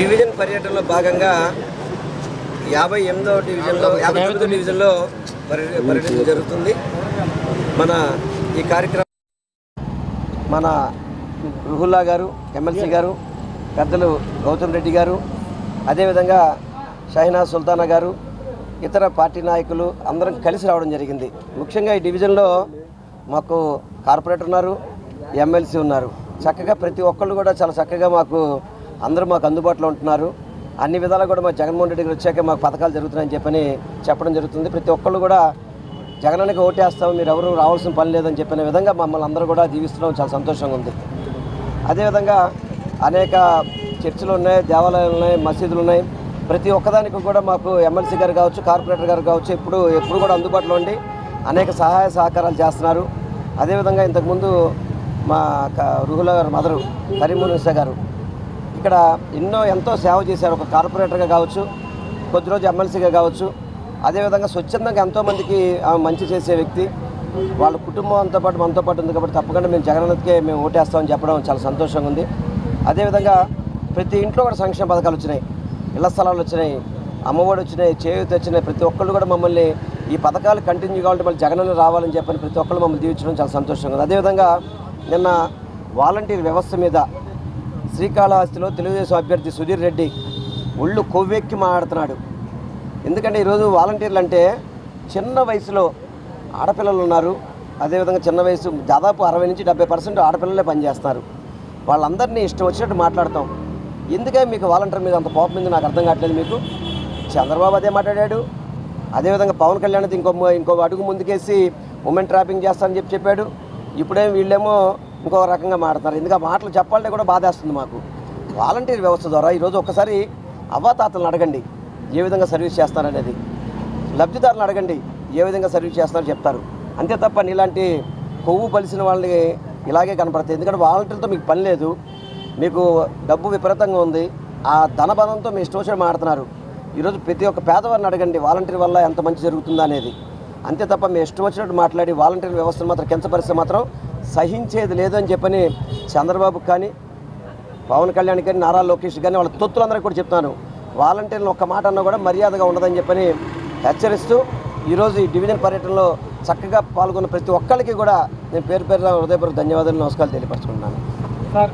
Division పర్యటనలో భాగంగా యాభై ఎనిమిదో డివిజన్లో యాభై తొమ్మిదో. డివిజన్లో పర్య పర్యటన జరుగుతుంది. మన ఈ కార్యక్రమం మన రుహుల్లా గారు ఎమ్మెల్సీ గారు పెద్దలు గౌతమ్ రెడ్డి గారు అదేవిధంగా షహీనా సుల్తానా గారు ఇతర పార్టీ నాయకులు అందరం కలిసి రావడం జరిగింది. ముఖ్యంగా ఈ డివిజన్లో మాకు కార్పొరేటర్ ఉన్నారు ఎమ్మెల్సీ ఉన్నారు. చక్కగా ప్రతి ఒక్కళ్ళు కూడా చాలా చక్కగా మాకు అందరూ మాకు అందుబాటులో ఉంటున్నారు. అన్ని విధాలు కూడా మా జగన్మోహన్ రెడ్డి గారు వచ్చాక మాకు పథకాలు జరుగుతున్నాయని చెప్పని చెప్పడం జరుగుతుంది. ప్రతి ఒక్కళ్ళు కూడా జగనానికి ఓటేస్తాం మీరు ఎవరు రావాల్సిన పని లేదని చెప్పిన విధంగా మమ్మల్ని అందరూ కూడా జీవిస్తున్నాం చాలా సంతోషంగా ఉంది. అదేవిధంగా అనేక చర్చిలు ఉన్నాయి దేవాలయాలు ఉన్నాయి మసీదులు ఉన్నాయి. ప్రతి ఒక్కదానికి కూడా మాకు ఎమ్మెల్సీ గారు కావచ్చు కార్పొరేటర్ గారు కావచ్చు ఇప్పుడు ఎప్పుడు కూడా అందుబాటులో ఉండి అనేక సహాయ సహకారాలు చేస్తున్నారు. అదేవిధంగా ఇంతకుముందు మా రుహుల గారు మదరు కరీమునిసా గారు ఇక్కడ ఎన్నో ఎంతో సేవ చేశారు. ఒక కార్పొరేటర్గా కావచ్చు కొద్ది రోజు ఎమ్మెల్సీగా కావచ్చు. అదేవిధంగా స్వచ్ఛందంగా ఎంతోమందికి మంచి చేసే వ్యక్తి. వాళ్ళ కుటుంబంతో పాటు మనతో పాటు ఉంది కాబట్టి తప్పకుండా మేము జగనన్నకే మేము ఓటేస్తామని చెప్పడం చాలా సంతోషంగా ఉంది. అదేవిధంగా ప్రతి ఇంట్లో కూడా సంక్షేమ పథకాలు వచ్చినాయి. ఇళ్ళ స్థలాలు వచ్చినాయి అమ్మఒడి వచ్చినాయి చేయూత వచ్చినాయి. ప్రతి ఒక్కళ్ళు కూడా మమ్మల్ని ఈ పథకాలు కంటిన్యూ కావాలంటే మళ్ళీ జగనన్న రావాలని చెప్పని ప్రతి ఒక్కళ్ళు మమ్మల్ని దీవించడం చాలా సంతోషంగా ఉంది. అదేవిధంగా నిన్న వాలంటీర్ వ్యవస్థ మీద శ్రీకాళహస్తిలో తెలుగుదేశం అభ్యర్థి సుధీర్ రెడ్డి ఒళ్ళు కొవ్వెక్కి మాట్లాడుతున్నాడు. ఎందుకంటే ఈరోజు వాలంటీర్లు అంటే చిన్న వయసులో ఆడపిల్లలు ఉన్నారు. అదేవిధంగా చిన్న వయసు దాదాపు అరవై నుంచి డెబ్బై పర్సెంట్ ఆడపిల్లలే పనిచేస్తారు వాళ్ళందరినీ ఇష్టం వచ్చినట్టు మాట్లాడతాం. ఎందుకే మీకు వాలంటీర్ మీద అంత కోపం మీద నాకు అర్థం కావట్లేదు మీకు. చంద్రబాబు అదే మాట్లాడాడు. అదేవిధంగా పవన్ కళ్యాణ్ ఇంకో ఇంకో అడుగు ముందుకేసి ఉమెన్ ట్రాపింగ్ చేస్తానని చెప్పి చెప్పాడు. ఇప్పుడేం వీళ్ళేమో ఇంకో రకంగా మాడతారు ఎందుకు ఆ మాటలు చెప్పాలంటే కూడా బాధేస్తుంది మాకు. వాలంటీర్ వ్యవస్థ ద్వారా ఈరోజు ఒక్కసారి అవ్వాతాతలను అడగండి. ఏ విధంగా సర్వీస్ చేస్తారనేది. లబ్ధిదారులను అడగండి. ఏ విధంగా సర్వీస్ చేస్తారో చెప్తారు. అంతే తప్ప నీలాంటి కొవ్వు పలిసిన వాళ్ళని ఇలాగే కనపడతాయి. ఎందుకంటే వాలంటీర్తో మీకు పని లేదు. మీకు డబ్బు విపరీతంగా ఉంది. ఆ ధనబలంతో మీ ఇష్టం మాడుతున్నారు ఈరోజు ప్రతి ఒక్క పేదవారిని అడగండి. వాలంటీర్ వల్ల ఎంత మంచి జరుగుతుందా అనేది. అంతే తప్ప మీ ఇష్టం వచ్చినట్టు మాట్లాడి వాలంటీర్ వ్యవస్థను మాత్రం కించపరిస్తే మాత్రం సహించేది లేదని చెప్పని చంద్రబాబుకి కానీ పవన్ కళ్యాణ్ కానీ నారా లోకేష్ కానీ వాళ్ళ తొత్తులందరికీ కూడా చెప్తాను వాలంటీర్లు ఒక్క మాట అన్నా కూడా మర్యాదగా ఉండదని చెప్పని హెచ్చరిస్తూ ఈరోజు ఈ డివిజన్ పర్యటనలో చక్కగా పాల్గొన్న ప్రతి ఒక్కరికి కూడా నేను పేరు పేరు హృదయపూర్వక ధన్యవాదాలు నమస్కారాలు తెలియపరచుకుంటున్నాను. సార్